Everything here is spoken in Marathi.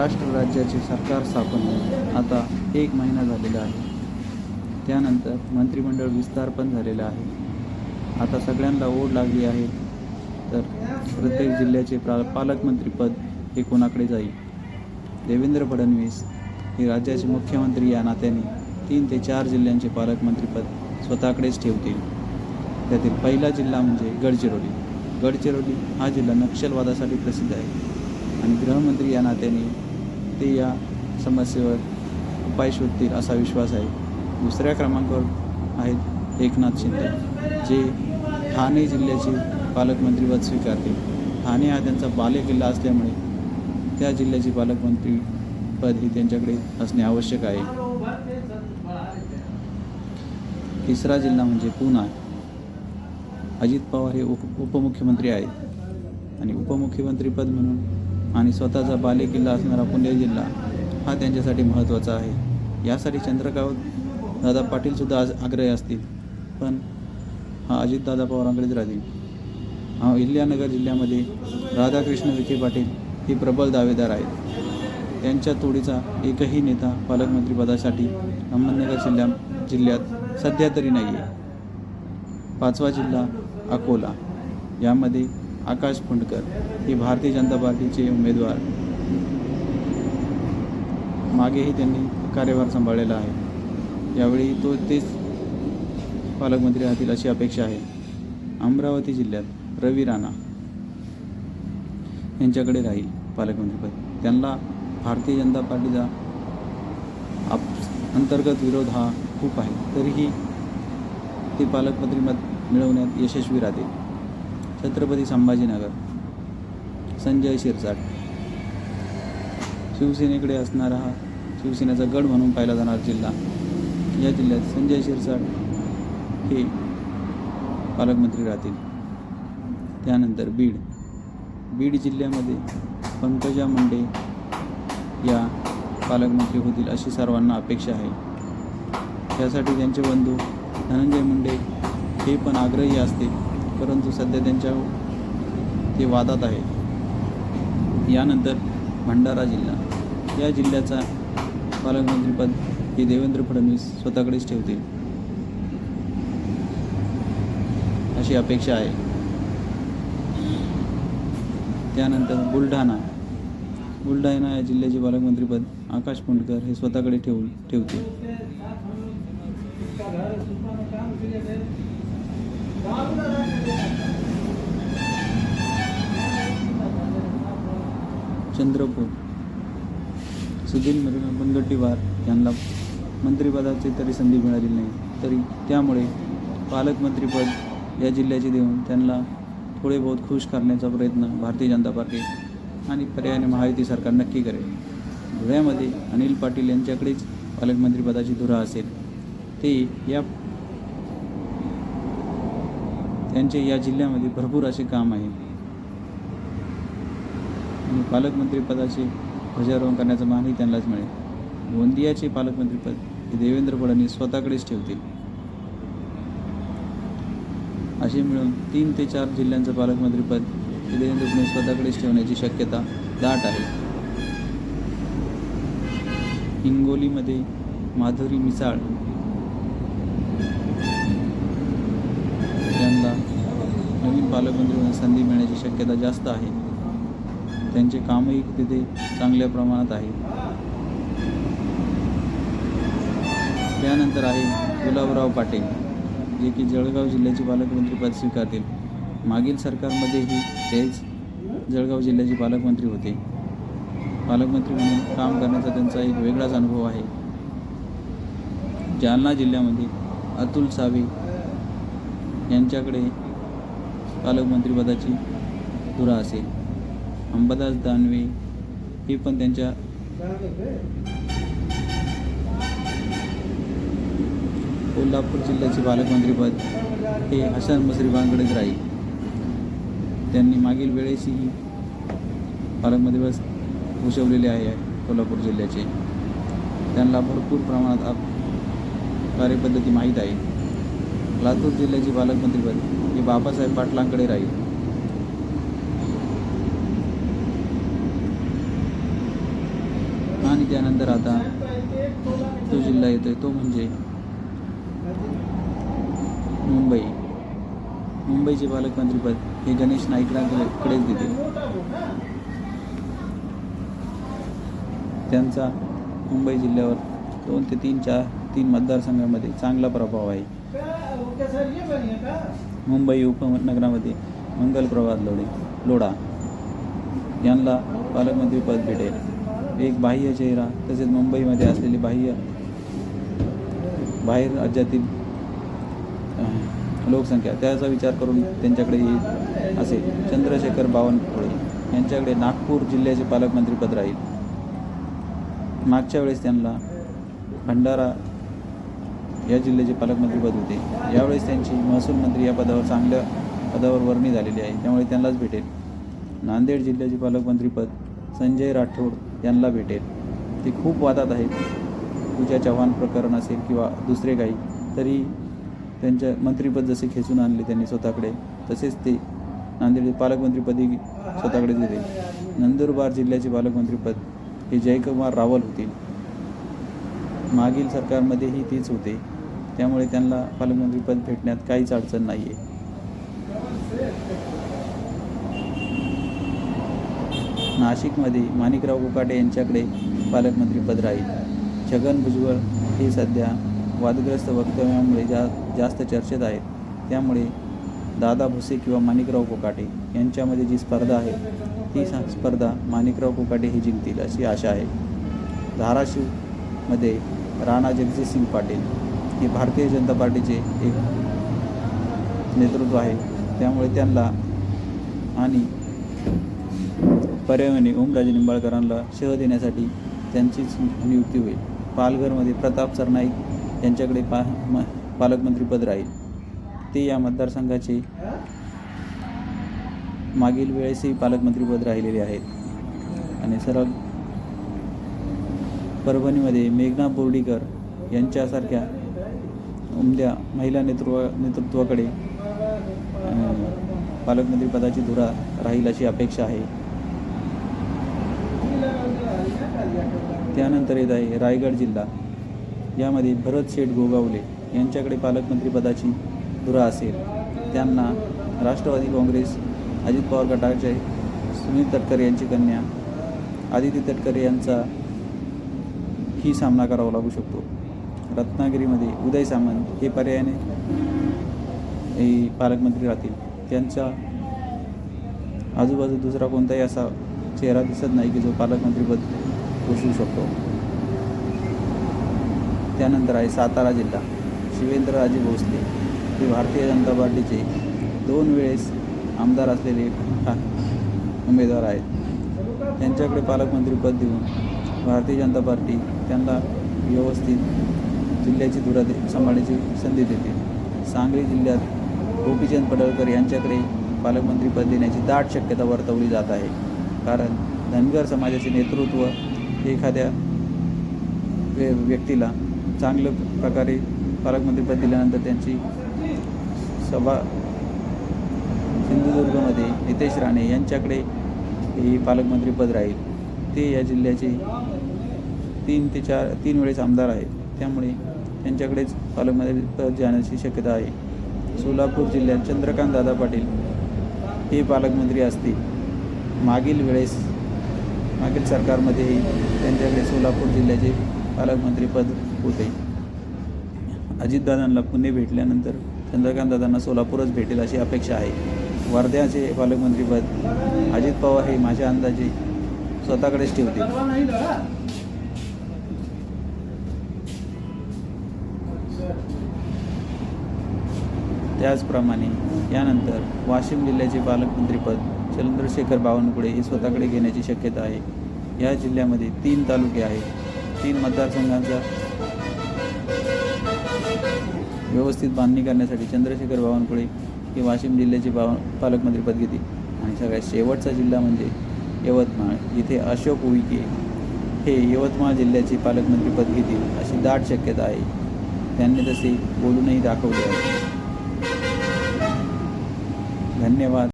महाराष्ट्र राज्याचे सरकार स्थापन होऊन आता एक महिना झालेला आहे. त्यानंतर मंत्रिमंडळ विस्तार पण झालेला आहे. आता सगळ्यांना ओढ लागली आहे. तर प्रत्येक जिल्ह्याचे प्रा पालकमंत्रीपद हे कोणाकडे जाईल? देवेंद्र फडणवीस हे राज्याचे मुख्यमंत्री या नात्याने तीन ते चार जिल्ह्यांचे पालकमंत्रीपद स्वतःकडेच ठेवतील. त्यातील पहिला जिल्हा म्हणजे गडचिरोली. गडचिरोली हा जिल्हा नक्षलवादासाठी प्रसिद्ध आहे. आणि गृहमंत्री या नात्याने ते या समस्येवर उपाय शोधतील असा विश्वास आहे. दुसऱ्या क्रमांकावर आहेत एकनाथ शिंदे जे ठाणे जिल्ह्याचे पालकमंत्रीपद स्वीकारतील. ठाणे हा त्यांचा बालेकिल्ला असल्यामुळे त्या जिल्ह्याचे पालकमंत्री पद हे त्यांच्याकडे असणे आवश्यक आहे. तिसरा जिल्हा म्हणजे पुणा. अजित पवार हे उप उपमुख्यमंत्री आहेत. आणि उपमुख्यमंत्रीपद म्हणून आणि स्वतःचा बालेकिल्ला असणारा पुणे जिल्हा हा त्यांच्यासाठी महत्त्वाचा आहे. यासाठी चंद्रकांत दादा पाटीलसुद्धा आज आग्रही असतील. पण हा अजितदादा पवारांकडेच राहतील. हा इल्यानगर जिल्ह्यामध्ये राधाकृष्ण विखे पाटील हे प्रबल दावेदार आहेत. त्यांच्या तोडीचा एकही नेता पालकमंत्रीपदासाठी अहमदनगर जिल्ह्या जिल्ह्यात सध्या तरी नाही आहे पाचवा जिल्हा अकोला. यामध्ये आकाश फुंडकर हे भारतीय जनता पार्टीचे उमेदवार. मागेही त्यांनी कार्यभार सांभाळलेला आहे. यावेळी तो तेच पालकमंत्री राहतील अशी अपेक्षा आहे. अमरावती जिल्ह्यात रवी राणा यांच्याकडे राहील पालकमंत्रीपद. त्यांना भारतीय जनता पार्टीचा आप अंतर्गत विरोध हा खूप आहे. तरीही ते पालकमंत्रीपद मिळवण्यात यशस्वी राहतील. छत्रपती संभाजीनगर. संजय शिरसाट. शिवसेनेकडे असणारा हा शिवसेनेचा गड म्हणून पाहिला जाणारा जिल्हा. या जिल्ह्यात संजय शिरसाट हे पालकमंत्री राहतील. त्यानंतर बीड. बीड जिल्ह्यामध्ये पंकजा मुंडे या पालकमंत्री होतील अशी सर्वांना अपेक्षा आहे. त्यासाठी त्यांचे बंधू धनंजय मुंडे हे पण आग्रही असतील. परंतु सध्या त्यांच्या ते वादात आहे. यानंतर भंडारा जिल्हा. या जिल्ह्याचा पालकमंत्रीपद हे देवेंद्र फडणवीस स्वतःकडेच ठेवतील. अशी अपेक्षा आहे. त्यानंतर बुलढाणा. बुलढाणा या जिल्ह्याचे पालकमंत्रीपद आकाश पुंडकर हे स्वतःकडे ठेवून ठेवतील. चंद्रपूर. सुधीर मुनगंटीवार यांना मंत्रिपदाची तरी संधी मिळाली नाही. तरी त्यामुळे पालकमंत्रीपद या जिल्ह्याचे देऊन त्यांना थोडे बहुत खुश करण्याचा प्रयत्न भारतीय जनता पार्टी आणि पर्यायाने महायुती सरकार नक्की करेल. धुळ्यामध्ये अनिल पाटील यांच्याकडेच पालकमंत्रीपदाची धुरा असेल. ते या त्यांचे या जिल्ह्यामध्ये भरपूर असे काम आहे. आणि पालकमंत्रीपदाचे ध्वजारोहण करण्याचा मानही त्यांनाच मिळेल. गोंदियाचे पालकमंत्रीपद हे देवेंद्र फडणवीस स्वतःकडेच ठेवतील. असे मिळून तीन ते चार जिल्ह्यांचं पालकमंत्रीपद हे देवेंद्र फडणवीस स्वतःकडेच ठेवण्याची शक्यता दाट आहे. हिंगोलीमध्ये माधुरी मिसाळ नवीन पालकमंत्री संधी मिळण्याची शक्यता जास्त आहे. त्यांचे कामही तिथे चांगल्या प्रमाणात आहे. त्यानंतर आहे गुलाबराव पाटील जे की जळगाव जिल्ह्याचे पालकमंत्रीपद स्वीकारतील. मागील सरकारमध्येही तेच जळगाव जिल्ह्याचे पालकमंत्री होते. पालकमंत्री म्हणून काम करण्याचा त्यांचा एक वेगळाच अनुभव आहे. जालना जिल्ह्यामध्ये अतुल सावे यांच्याकडे पालकमंत्रीपदाची धुरा असेल. अंबादास दानवे हे पण त्यांच्या कोल्हापूर जिल्ह्याचे पालकमंत्रीपद हे हसन मुश्रीफांकडेच राहील. त्यांनी मागील वेळेसही पालकमंत्रीपद भूषवलेले आहे कोल्हापूर जिल्ह्याचे. त्यांना भरपूर प्रमाणात कार्यपद्धती माहीत आहे. लातूर जिल्ह्याचे पालकमंत्रीपद हे बाबासाहेब पाटलांकडे राहील. आणि त्यानंतर आता तो जिल्हा येतोय तो म्हणजे मुंबई. मुंबईचे पालकमंत्रीपद हे गणेश नाईकरांकडेच देते त्यांचा मुंबई जिल्ह्यावर दोन ते तीन चार तीन मतदारसंघामध्ये चांगला प्रभाव आहे. मुंबई उपनगरामध्ये मंगल प्रभात लोढे लोढा. यांना पालकमंत्रीपद भेटेल. एक बाह्य चेहरा तसेच मुंबईमध्ये असलेली बाह्य बाहेर राज्यातील लोकसंख्या त्याचा विचार करून त्यांच्याकडे येईल असे चंद्रशेखर बावनकुळे यांच्याकडे नागपूर जिल्ह्याचे पालकमंत्रीपद राहील. मागच्या वेळेस त्यांना भंडारा या जिल्ह्याचे पालकमंत्रीपद होते. यावेळेस त्यांची महसूल मंत्री या पदावर चांगल्या पदावर वर्णी झालेली आहे. त्यामुळे त्यांनाच भेटेल. नांदेड जिल्ह्याचे पालकमंत्रीपद संजय राठोड यांना भेटेल. ते खूप वादात आहेत. पूजा चव्हाण प्रकरण असेल किंवा दुसरे काही तरी त्यांच्या मंत्रीपद जसे खेचून आणले त्यांनी स्वतःकडे तसेच ते नांदेड पालकमंत्रीपदी स्वतःकडे दिले नंदुरबार जिल्ह्याचे पालकमंत्रीपद हे जयकुमार रावल होतील. मागील सरकारमध्येही तेच होते. त्यामुळे त्यांना पालकमंत्रीपद भेटण्यात काहीच अडचण नाही आहे नाशिकमध्ये माणिकराव कोकाटे यांच्याकडे पालकमंत्रीपद राहील. छगन भुजबळ हे सध्या वादग्रस्त वक्तव्यामुळे जा जास्त चर्चेत आहेत. त्यामुळे दादा भुसे किंवा माणिकराव कोकाटे यांच्यामध्ये जी स्पर्धा आहे ती स्पर्धा माणिकराव कोकाटे हे जिंकतील अशी आशा आहे. धाराशिवमध्ये राणा जगजितसिंग पाटील हे भारतीय जनता पार्टीचे एक नेतृत्व आहे. त्यामुळे त्यांना आणि पर्यावरणी ओमराजे निंबाळकरांना शह देण्यासाठी त्यांचीच नियुक्ती होईल. पालघरमध्ये प्रताप सरनाईक यांच्याकडे पा म पालकमंत्रीपद राहील. ते या मतदारसंघाचे मागील वेळेसही पालकमंत्रीपद राहिलेले आहेत. आणि सरळ परभणीमध्ये मेघना बोर्डीकर यांच्यासारख्या उमद्या महिला नेतृत्व नेतृत्वाकडे पालकमंत्रीपदाची धुरा राहील अशी अपेक्षा आहे. त्यानंतर येत आहे रायगड जिल्हा. यामध्ये भरत शेठ गोगावले यांच्याकडे पालकमंत्रीपदाची धुरा असेल. त्यांना राष्ट्रवादी काँग्रेस अजित पवार गटाचे सुनील तटकरे यांची कन्या आदिती तटकरे यांचा ही सामना करावा लागू शकतो. रत्नागिरीमध्ये उदय सामंत हे पर्यायाने हे पालकमंत्री राहतील. त्यांचा आजूबाजू दुसरा कोणताही असा चेहरा दिसत नाही की जो पालकमंत्रीपद पोषू शकतो. त्यानंतर आहे सातारा जिल्हा. शिवेंद्रराजे भोसले हे भारतीय जनता पार्टीचे दोन वेळेस आमदार असलेले उमेदवार आहेत. त्यांच्याकडे पालकमंत्रीपद देऊन भारतीय जनता पार्टी त्यांना व्यवस्थित जिल्ह्याची धुरा दे सांभाळण्याची संधी देते. सांगली जिल्ह्यात गोपीचंद पडळकर यांच्याकडे पालकमंत्रीपद देण्याची दाट शक्यता वर्तवली जात आहे. कारण धनगर समाजाचे नेतृत्व एखाद्या व्य व्यक्तीला चांगलं प्रकारे पालकमंत्रीपद दिल्यानंतर त्यांची सभा सिंधुदुर्गमध्ये नितेश राणे यांच्याकडे हे पालकमंत्रीपद राहील. ते या जिल्ह्याचे तीन ते चार तीन वेळेस आमदार आहेत. त्यामुळे यांच्याकडेच पालकमंत्रीपद जाण्याची शक्यता आहे. सोलापूर जिल्ह्यात चंद्रकांत दादा पाटील हे पालकमंत्री असतील. मागील वेळेस मागील सरकारमध्येही त्यांच्याकडे सोलापूर जिल्ह्याचे पालकमंत्रीपद होते. अजितदादांना पुणे भेटल्यानंतर चंद्रकांत दादांना सोलापूरच भेटेल अशी अपेक्षा आहे. वर्ध्याचे पालकमंत्रीपद अजित पवार हे माझ्या अंदाजे स्वतःकडेच ठेवतील. त्याचप्रमाणे यानंतर वाशिम जिल्ह्याचे पालकमंत्रीपद चंद्रशेखर बावनकुळे हे स्वतःकडे घेण्याची शक्यता आहे. या जिल्ह्यामध्ये तीन तालुके आहेत. तीन मतदारसंघांचा व्यवस्थित बांधणी करण्यासाठी चंद्रशेखर बावनकुळे हे वाशिम जिल्ह्याचे बाव पालकमंत्रीपद घेतील. आणि सगळ्यात शेवटचा जिल्हा म्हणजे यवतमाळ. जिथे अशोक उईके हे यवतमाळ जिल्ह्याचे पालकमंत्रीपद घेतील अशी दाट शक्यता आहे. त्यांनी तसे बोलूनही दाखवले आहे. धन्यवाद.